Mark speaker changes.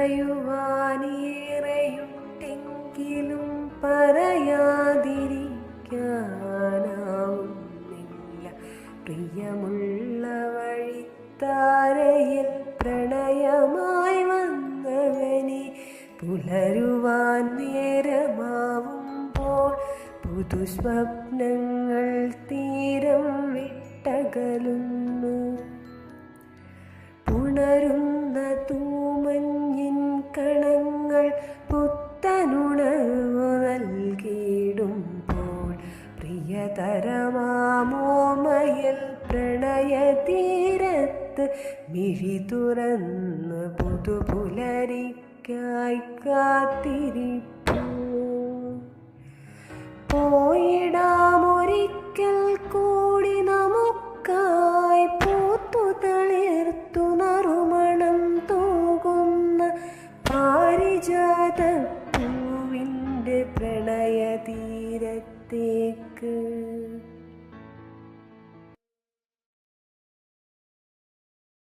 Speaker 1: പറയുവാനേറെയുണ്ടെങ്കിലും പറയാതിരിക്കാനാവുന്നില്ല. പ്രിയമുള്ള വഴിത്താരയിൽ പ്രണയമായി വന്നവനെ പുലരുവാൻ നേരമാവുമ്പോൾ പുതുസ്വപ്നങ്ങൾ തീരം വിട്ടകലുന്നു. പുണരുന്ന പുത്തനുണർവു നൽകിയിടുമ്പോൾ പ്രിയതരമാമോമയൽ പ്രണയതീരത്ത് മിഴി തുറന്ന് പുതുപുലരിക്കായി കാത്തിരിപ്പൂ. പോയിടാമൊരിക്കൽ കൂടി നമുക്കായി പൂത്തു തളിർത്തു നറുമണം തൂകുന്ന പൂവിന്റെ പ്രണയതീരത്തേക്ക്